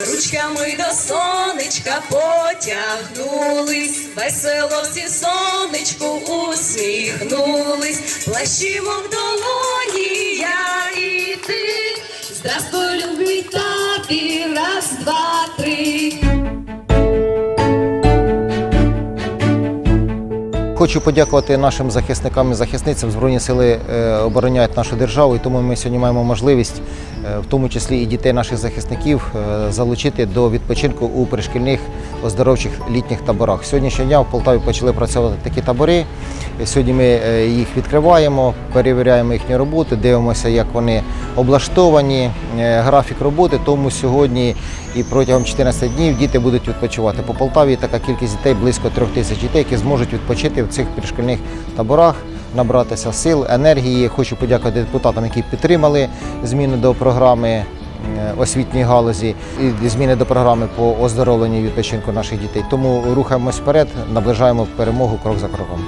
Ручками до сонечка потягнулись, весело всі сонечку усміхнулись, плащимо в долоні я і ти. Здравствуй, любий табі, раз, два, Хочу подякувати нашим захисникам і захисницям. Збройні сили е, обороняють нашу державу, і тому ми сьогодні маємо можливість, е, в тому числі і дітей наших захисників, е, залучити до відпочинку у пришкільних оздоровчих літніх таборах. Сьогоднішнього дня в Полтаві почали працювати такі табори. Сьогодні ми е, їх відкриваємо, перевіряємо їхню роботу, дивимося, як вони облаштовані, е, графік роботи. Тому сьогодні і протягом 14 днів діти будуть відпочивати. По Полтаві така кількість дітей близько трьох тисяч дітей, які зможуть відпочити в цих пришкільних таборах, набратися сил, енергії. Хочу подякувати депутатам, які підтримали зміни до програми е, освітньої галузі і зміни до програми по оздоровленню і відпочинку наших дітей. Тому рухаємось вперед, наближаємо перемогу крок за кроком.